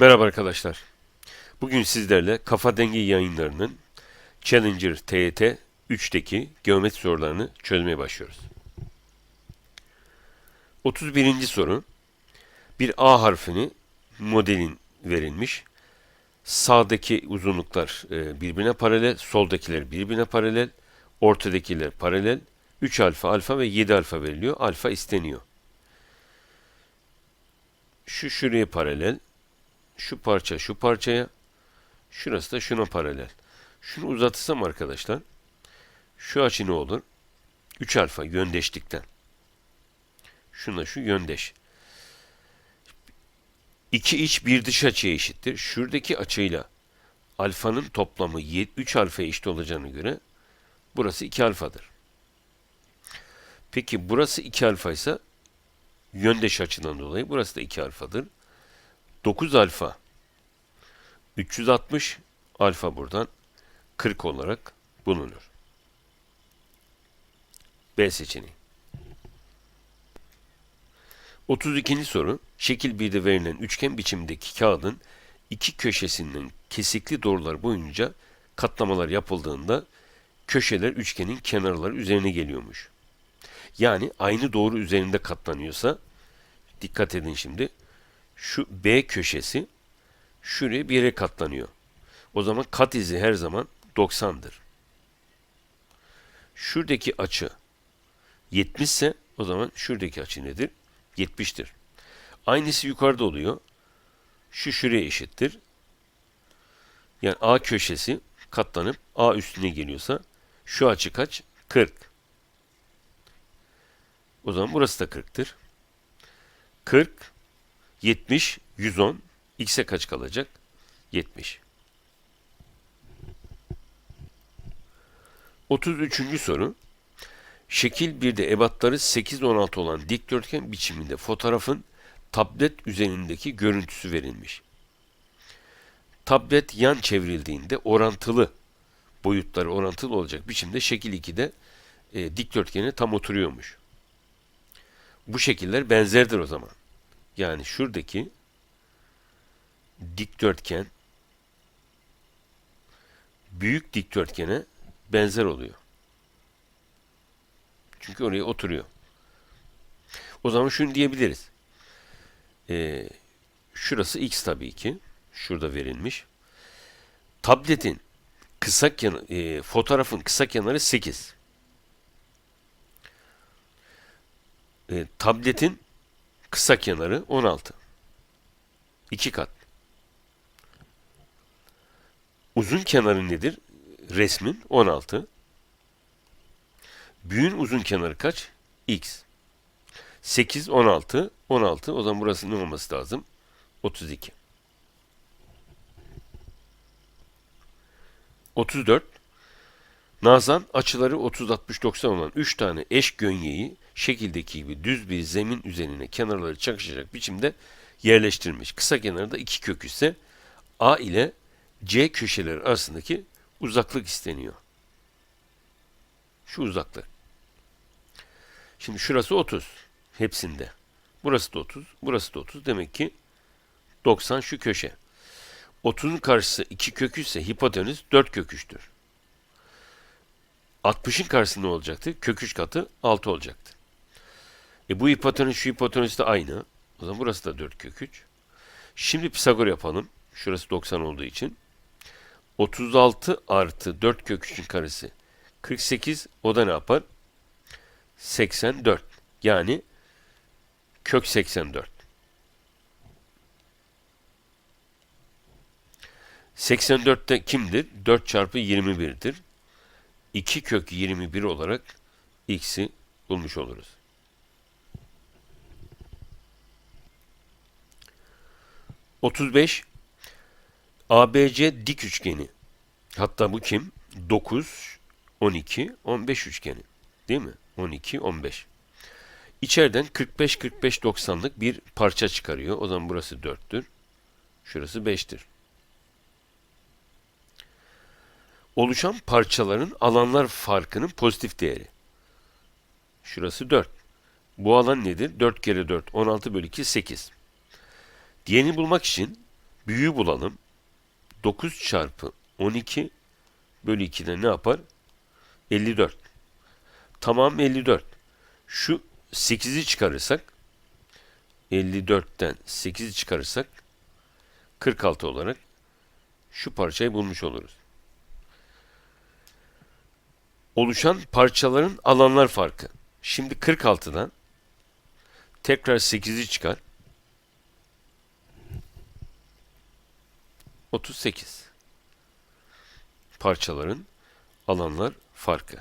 Merhaba arkadaşlar. Bugün sizlerle Kafa Dengi yayınlarının Challenger TYT 3'teki geometri sorularını çözmeye başlıyoruz. 31. soru. Bir A harfini modelin verilmiş. Sağdaki uzunluklar e, birbirine paralel, soldakiler birbirine paralel, ortadakiler paralel. 3 alfa, alfa ve 7 alfa veriliyor. Alfa isteniyor. Şu şuraya paralel, şu parça şu parçaya, şurası da şuna paralel. Şunu uzatırsam arkadaşlar, şu açı ne olur? 3 alfa yöndeşlikten. Şuna şu yöndeş. 2 iç bir dış açıya eşittir. Şuradaki açıyla alfanın toplamı 3 alfaya eşit olacağına göre burası 2 alfadır. Peki burası 2 alfa ise yöndeş açıdan dolayı burası da 2 alfadır. 9 alfa 360 alfa buradan 40 olarak bulunur. B seçeneği. 32. soru. Şekil 1'de verilen üçgen biçimindeki kağıdın iki köşesinden kesikli doğrular boyunca katlamalar yapıldığında köşeler üçgenin kenarları üzerine geliyormuş. Yani aynı doğru üzerinde katlanıyorsa dikkat edin şimdi şu B köşesi şuraya bir yere katlanıyor. O zaman kat izi her zaman 90'dır. Şuradaki açı 70 ise o zaman şuradaki açı nedir? 70'tir. Aynısı yukarıda oluyor. Şu şuraya eşittir. Yani A köşesi katlanıp A üstüne geliyorsa şu açı kaç? 40. O zaman burası da 40'tır. 40, 70, 110. X'e kaç kalacak? 70. 33. soru. Şekil 1'de ebatları 8-16 olan dikdörtgen biçiminde fotoğrafın tablet üzerindeki görüntüsü verilmiş. Tablet yan çevrildiğinde orantılı, boyutları orantılı olacak biçimde şekil 2'de e, dikdörtgene tam oturuyormuş. Bu şekiller benzerdir o zaman. Yani şuradaki dikdörtgen büyük dikdörtgene benzer oluyor. Çünkü oraya oturuyor. O zaman şunu diyebiliriz. Ee, şurası x tabii ki. Şurada verilmiş. Tabletin kısa kenar, e, fotoğrafın kısa kenarı 8. E, tabletin kısa kenarı 16. 2 kat. Uzun kenarı nedir? Resmin 16. Büyüğün uzun kenarı kaç? X. 8, 16, 16. O zaman burası ne olması lazım? 32. 34. Nazan açıları 30, 60, 90 olan 3 tane eş gönyeyi şekildeki gibi düz bir zemin üzerine kenarları çakışacak biçimde yerleştirmiş. Kısa kenarda iki kök ise A ile C köşeleri arasındaki uzaklık isteniyor. Şu uzaklık. Şimdi şurası 30 hepsinde. Burası da 30, burası da 30. Demek ki 90 şu köşe. 30'un karşısı 2 kök ise hipotenüs 4 kök 3'tür. 60'ın karşısında ne olacaktı? Kök 3 katı 6 olacaktı. E bu hipotenüs şu hipotenüs de aynı. O zaman burası da 4 kök 3. Şimdi Pisagor yapalım. Şurası 90 olduğu için. 36 artı 4 kök 3'ün karesi 48. O da ne yapar? 84. Yani kök 84. 84'te kimdir? 4 çarpı 21'dir. 2 kök 21 olarak x'i bulmuş oluruz. Otuz beş ABC dik üçgeni. Hatta bu kim? 9, 12, 15 üçgeni. Değil mi? 12, 15. İçeriden 45, 45, 90'lık bir parça çıkarıyor. O zaman burası 4'tür. Şurası 5'tir. Oluşan parçaların alanlar farkının pozitif değeri. Şurası 4. Bu alan nedir? 4 kere 4, 16 bölü 2, 8. Diğerini bulmak için Büyüğü bulalım. 9 çarpı 12 bölü 2'de ne yapar? 54. Tamam 54. Şu 8'i çıkarırsak 54'ten 8'i çıkarırsak 46 olarak şu parçayı bulmuş oluruz. Oluşan parçaların alanlar farkı. Şimdi 46'dan tekrar 8'i çıkar. 38. Parçaların alanlar farkı.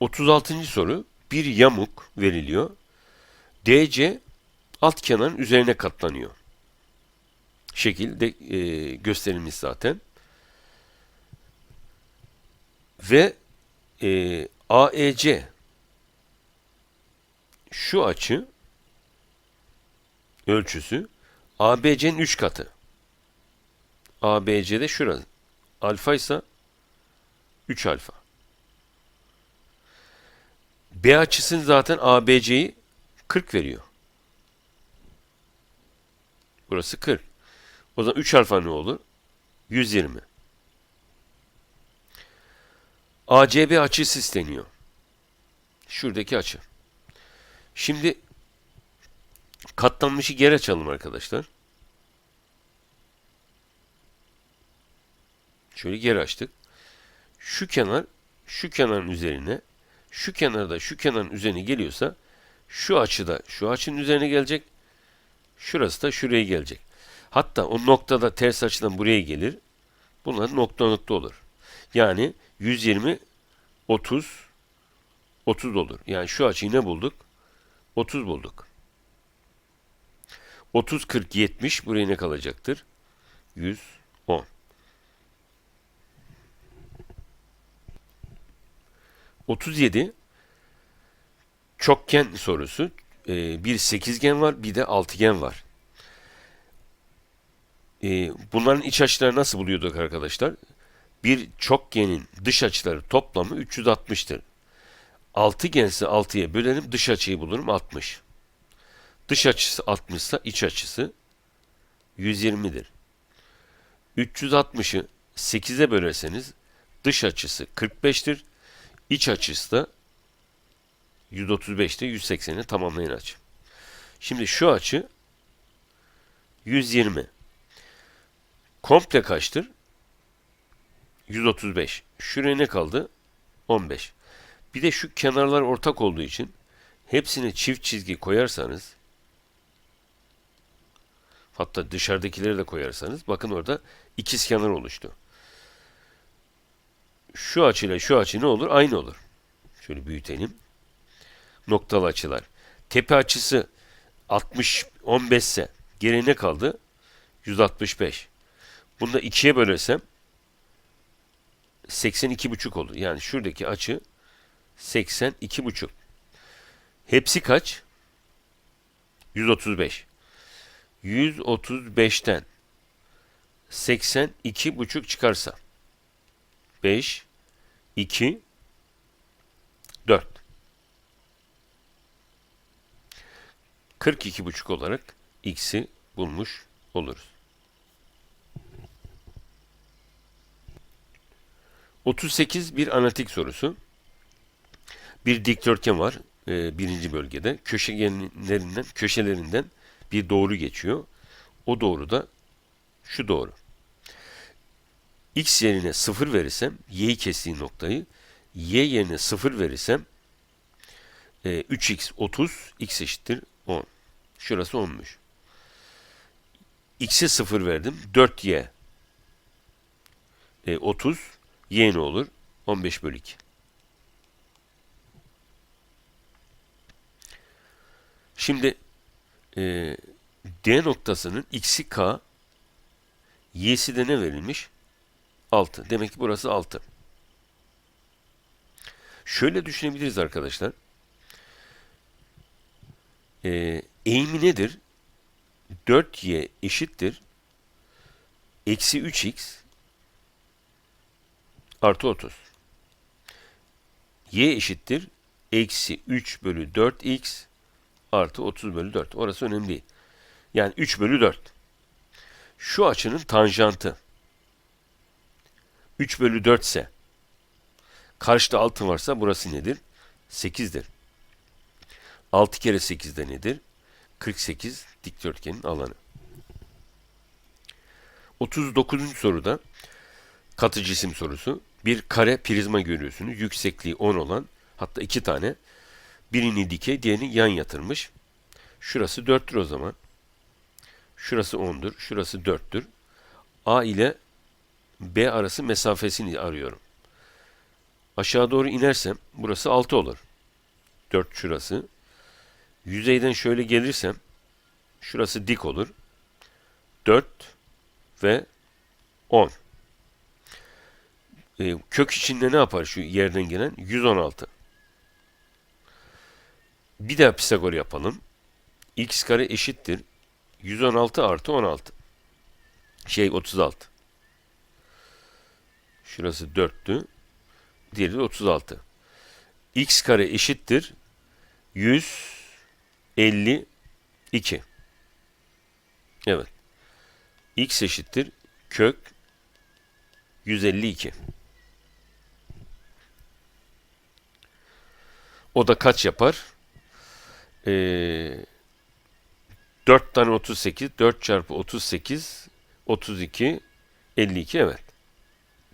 36. soru bir yamuk veriliyor. DC alt kenarın üzerine katlanıyor. Şekilde e, gösterilmiş zaten. Ve e, AEC şu açı ölçüsü ABC'nin 3 katı. ABC'de şurası. Alfa ise 3 alfa. B açısını zaten ABC'yi 40 veriyor. Burası 40. O zaman 3 alfa ne olur? 120. ACB açısı isteniyor. Şuradaki açı. Şimdi katlanmışı geri açalım arkadaşlar. Şöyle geri açtık. Şu kenar şu kenarın üzerine şu kenarda şu kenarın üzerine geliyorsa şu açıda şu açının üzerine gelecek. Şurası da şuraya gelecek. Hatta o noktada ters açıdan buraya gelir. Bunlar nokta nokta olur. Yani 120 30 30 olur. Yani şu açıyı ne bulduk? 30 bulduk. 30 40 70 buraya ne kalacaktır? 110. Otuz yedi çokgen sorusu. Ee, bir sekizgen var, bir de altıgen var. Ee, bunların iç açıları nasıl buluyorduk arkadaşlar? Bir çokgenin dış açıları toplamı 360'tır. Altıgense 6'ya bölerim, dış açıyı bulurum 60. Dış açısı 60 ise iç açısı 120'dir. 360'ı 8'e bölerseniz dış açısı 45'tir. İç açısı da 135'te 180'i tamamlayan açı. Şimdi şu açı 120. Komple kaçtır? 135. Şuraya ne kaldı? 15. Bir de şu kenarlar ortak olduğu için hepsine çift çizgi koyarsanız hatta dışarıdakileri de koyarsanız bakın orada ikiz kenar oluştu. Şu açıyla şu açı ne olur? Aynı olur. Şöyle büyütelim. Noktalı açılar. Tepe açısı 60 15 ise geriye ne kaldı? 165. Bunu da ikiye bölersem 82,5 olur. Yani şuradaki açı 82,5. Hepsi kaç? 135. 135'ten 82,5 çıkarsa 5 2 4 42,5 olarak x'i bulmuş oluruz. 38 bir analitik sorusu. Bir dikdörtgen var e, birinci bölgede. Köşegenlerinden, köşelerinden bir doğru geçiyor. O doğru da şu doğru. X yerine 0 verirsem y'yi kestiği noktayı y yerine 0 verirsem e, 3x 30 x eşittir 10. Şurası 10'muş. X'e 0 verdim. 4y e, 30 y ne olur? 15 bölü 2. Şimdi e, D noktasının x'i k, y'si de ne verilmiş? 6. Demek ki burası 6. Şöyle düşünebiliriz arkadaşlar. E, eğimi nedir? 4y eşittir. Eksi 3x artı 30. Y eşittir. Eksi 3 bölü 4x artı 30 bölü 4. Orası önemli değil. Yani 3 bölü 4. Şu açının tanjantı 3 bölü 4 ise karşıda 6 varsa burası nedir? 8'dir. 6 kere 8 de nedir? 48 dikdörtgenin alanı. 39. soruda katı cisim sorusu. Bir kare prizma görüyorsunuz. Yüksekliği 10 olan hatta iki tane. Birini dikey, diğerini yan yatırmış. Şurası 4'tür o zaman. Şurası 10'dur. Şurası 4'tür. A ile B arası mesafesini arıyorum. Aşağı doğru inersem burası 6 olur. 4 şurası. Yüzeyden şöyle gelirsem şurası dik olur. 4 ve 10. E, kök içinde ne yapar şu yerden gelen? 116. Bir daha Pisagor yapalım. x kare eşittir. 116 artı 16. Şey 36. Şurası 4'tü. Diğeri de 36. x kare eşittir. 152. Evet. x eşittir. Kök 152. O da kaç yapar? Ee, 4 tane 38, 4 çarpı 38, 32, 52 evet.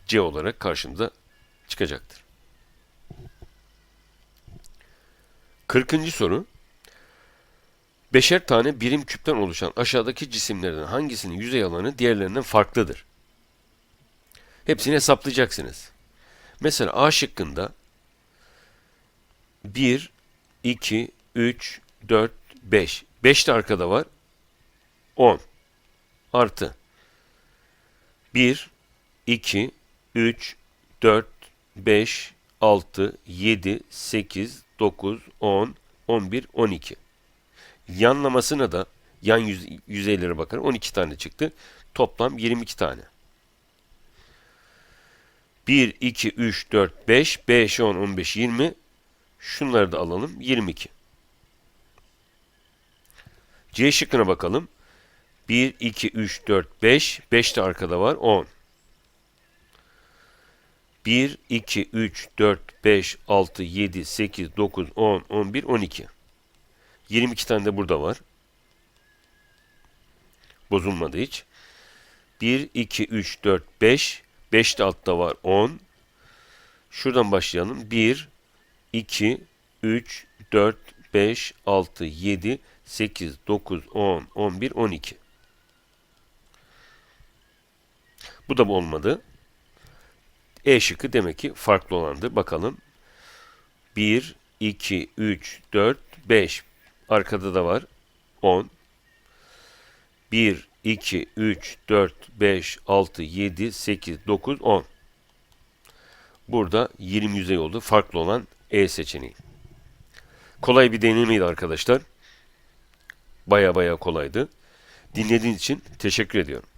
C olarak karşımıza çıkacaktır. 40. soru. Beşer tane birim küpten oluşan aşağıdaki cisimlerden hangisinin yüzey alanı diğerlerinden farklıdır? Hepsini hesaplayacaksınız. Mesela A şıkkında 1, 2, 3, 4, 5. 5 de arkada var. 10 artı 1, 2, 3, 4, 5, 6, 7, 8, 9, 10, 11, 12. Yanlamasına da yan yüz, yüzeylere bakar 12 tane çıktı. Toplam 22 tane. 1, 2, 3, 4, 5, 5, 10, 15, 20. Şunları da alalım. 22. C şıkkına bakalım. 1, 2, 3, 4, 5. 5 de arkada var. 10. 1, 2, 3, 4, 5, 6, 7, 8, 9, 10, 11, 12. 22 tane de burada var. Bozulmadı hiç. 1, 2, 3, 4, 5. 5 de altta var 10. Şuradan başlayalım. 1, 2, 3, 4, 5, 6, 7, 8, 9, 10, 11, 12. Bu da olmadı. E şıkkı demek ki farklı olandır. Bakalım. 1, 2, 3, 4, 5. Arkada da var. 10. 1, 2, 3, 4, 5, 6, 7, 8, 9, 10. Burada 20 yüzey oldu. Farklı olan E seçeneği. Kolay bir deneyimiydi arkadaşlar. Baya baya kolaydı. Dinlediğiniz için teşekkür ediyorum.